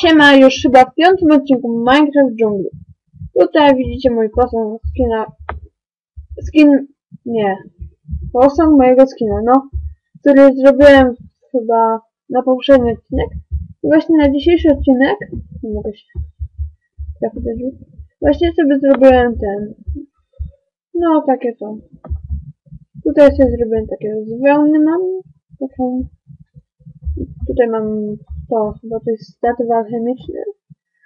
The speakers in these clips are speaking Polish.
Siema, już chyba w piątym odcinku Minecraft dżungli. Tutaj widzicie mój posąg skina... Skin... nie. Posąg mojego skina, no. Który zrobiłem chyba na poprzedni odcinek. I właśnie na dzisiejszy odcinek... Nie mogę się... drzwi. Właśnie sobie zrobiłem ten... No, takie to. Tutaj sobie zrobiłem takie z mam. Taką... Tutaj mam to, bo to jest statyw alchemiczny.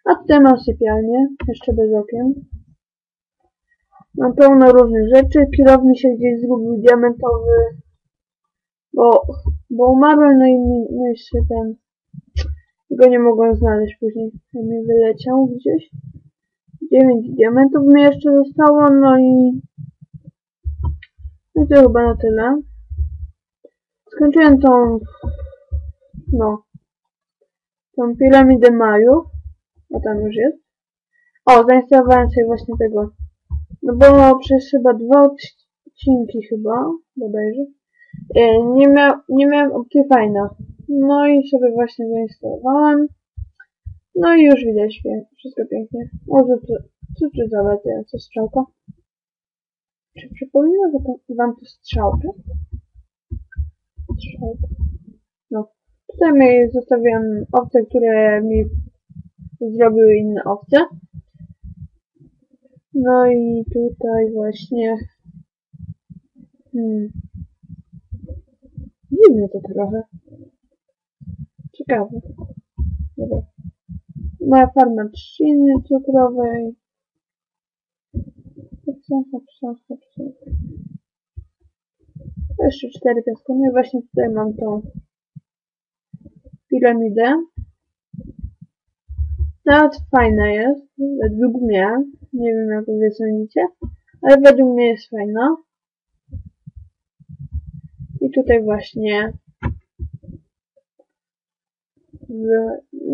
A tutaj mam sypialnię, jeszcze bez okien. Mam pełno różnych rzeczy. Kilow mi się gdzieś zgubił diamentowy, bo, bo umarłem, no i, no i ten, go nie mogłem znaleźć później. On mi wyleciał gdzieś. 9 diamentów mi jeszcze zostało, no i, no i to chyba na tyle. Skończyłem tą, no, tą piramidę Majów. A tam już jest. O, zainstalowałem sobie właśnie tego. No bo przez chyba dwa odcinki chyba, bodajże, e, nie, mia nie miałem Optifine'a. No i sobie właśnie zainstalowałem. No i już widać wszystko pięknie. O, co tu, co tu za latająca strzałka? Czy przypomina wam to strzałkę? Strzałka. No. Mi zostawiam owce, które mi zrobiły inne owce. No i tutaj właśnie... Hmm. Dziwne to trochę. Ciekawe. Dobra. Moja farma trzciny cukrowej. Hopsa, hopsa, hopsa. Jeszcze cztery piaskonie. Właśnie tutaj mam tą piramidę. Nawet fajna jest, według mnie. Nie wiem jak wy sądzicie, ale według mnie jest fajna. I tutaj właśnie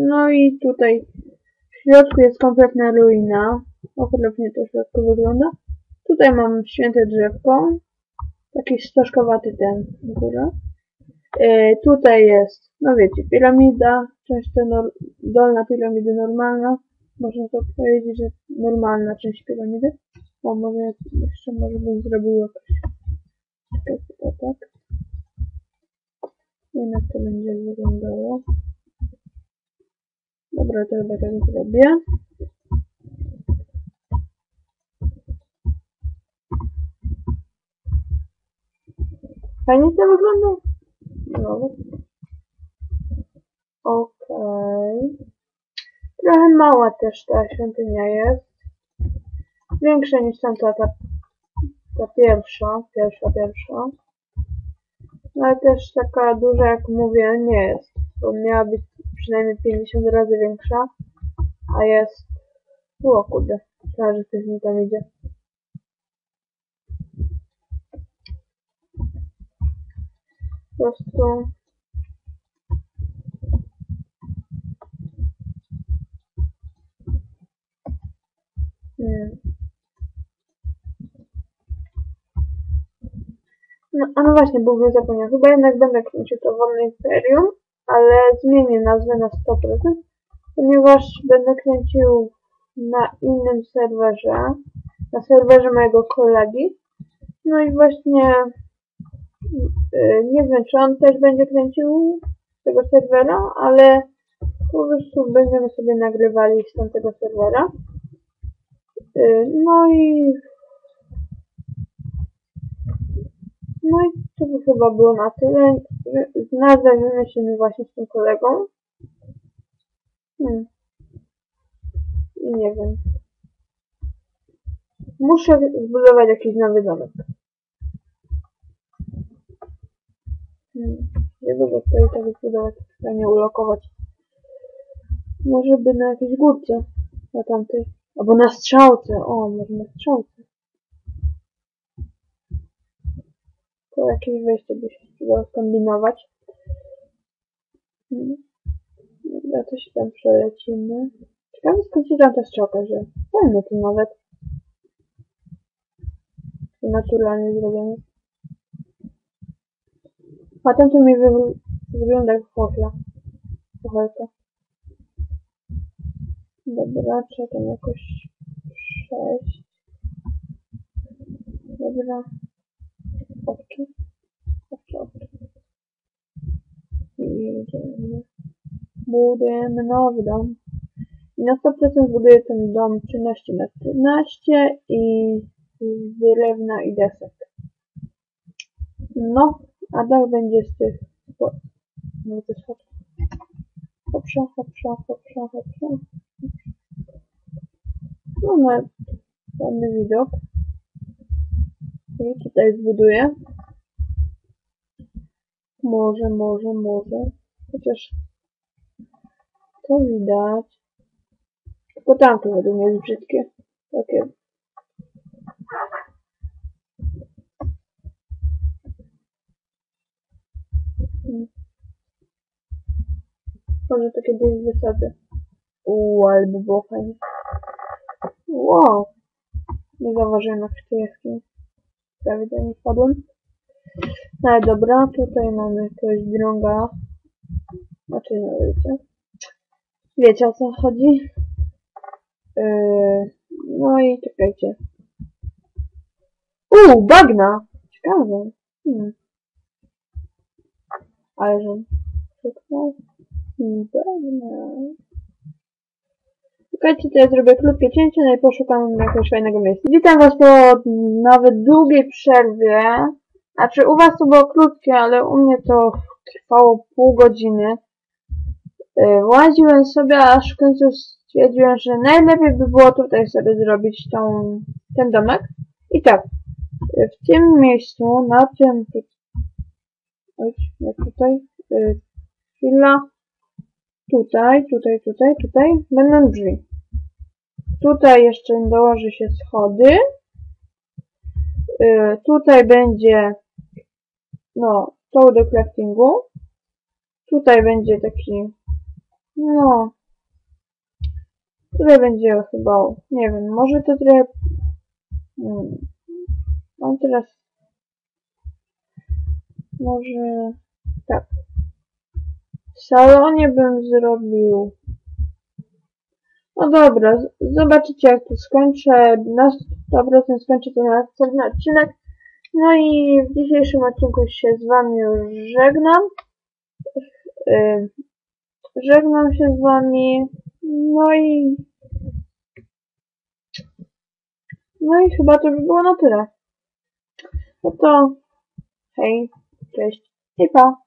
no i tutaj w środku jest kompletna ruina. Okropnie to w środku wygląda. Tutaj mam święte drzewko. Taki stożkowaty ten w E, tutaj jest, no wiecie, piramida, część nor dolna piramidy normalna. Można to powiedzieć, że normalna część piramidy. O, może jeszcze może bym zrobił jakoś. Czekaj, to tak. Nie jak to będzie wyglądało. Dobra, to chyba tak zrobię. Fajnie to wygląda. No. Okej. Okay. Trochę mała też ta świątynia jest. Większa niż tamta, ta, ta pierwsza, pierwsza, pierwsza. No ale też taka duża, jak mówię, nie jest. Bo miała być przynajmniej 50 razy większa, a jest... O kurde, że ktoś mi tam idzie. Po prostu Hmm. No, a no właśnie, bo bym zapomniał. Chyba jednak będę kręcił to Wolne Imperium, ale zmienię nazwę na 100%, ponieważ będę kręcił na innym serwerze, na serwerze mojego kolegi. No i właśnie nie wiem, czy on też będzie kręcił tego serwera, ale po prostu będziemy sobie nagrywali z tamtego serwera. Y, no i... No i to by chyba było na tyle. Nazwę wymyślimy właśnie z tym kolegą. Hmm. Nie wiem. Muszę zbudować jakiś nowy domek. Hmm. Niedługo to i tak zbudować, a nie ulokować. Może by na jakiejś górce, na tamtej. Albo na strzałce. O, może na strzałce. To jakieś wejście by się przydało skombinować. Hmm. Dobra, to się tam przelecimy. Ciekawe skąd się tam ta strzałka, że fajne to nawet. Naturalnie zrobione. A ten mi wygląda jak chłopla. Chłopelka. Dobra, trzeba tam jakoś przejść. Dobra. Oczy. Oczy, oczy. I jedziemy. Budujemy nowy dom. I na 100% buduję ten dom 13 na 14 i z i desek. No, a dach będzie z tych... bo- No to jest hop. Hopsza, hopsza, hopsza, hopsza. No, no, ładny widok. I tutaj zbuduję. Może, może, może. Chociaż to widać. Tylko tamto według mnie jest brzydkie. Takie. Może to kiedyś wysadzę. Uuu, ale by było fajnie. Wow. Nie zauważyłem jak to. Prawie do niej wpadłem. No ale dobra, tutaj mamy jakiegoś drąga. Znaczy, no wiecie. Wiecie o co chodzi? Yy, no i czekajcie. Uuu, bagna! Ciekawe. Hmm. Ale że... Czekaj. Czekajcie, to ja zrobię krótkie cięcie, no i poszukam jakiegoś fajnego miejsca. Witam was po nawet długiej przerwie. Znaczy, u was to było krótkie, ale u mnie to trwało pół godziny. Yy, Łaziłem sobie, aż w końcu stwierdziłem, że najlepiej by było tutaj sobie zrobić tą, ten domek. I tak, yy, w tym miejscu, na tym... Oj, nie tutaj. Yy, chwila. Tutaj, tutaj, tutaj, tutaj będą drzwi. Tutaj jeszcze dołoży się schody. Yy, tutaj będzie no, to do craftingu. Tutaj będzie taki no tutaj będzie chyba, nie wiem, może to trochę hmm, mam teraz może tak w salonie bym zrobił. No dobra, zobaczycie jak to skończę. Na 100% skończę to na następny odcinek. No i w dzisiejszym odcinku się z wami już żegnam. Yy, żegnam się z wami. No i... No i chyba to by było na tyle. No to hej, cześć i pa.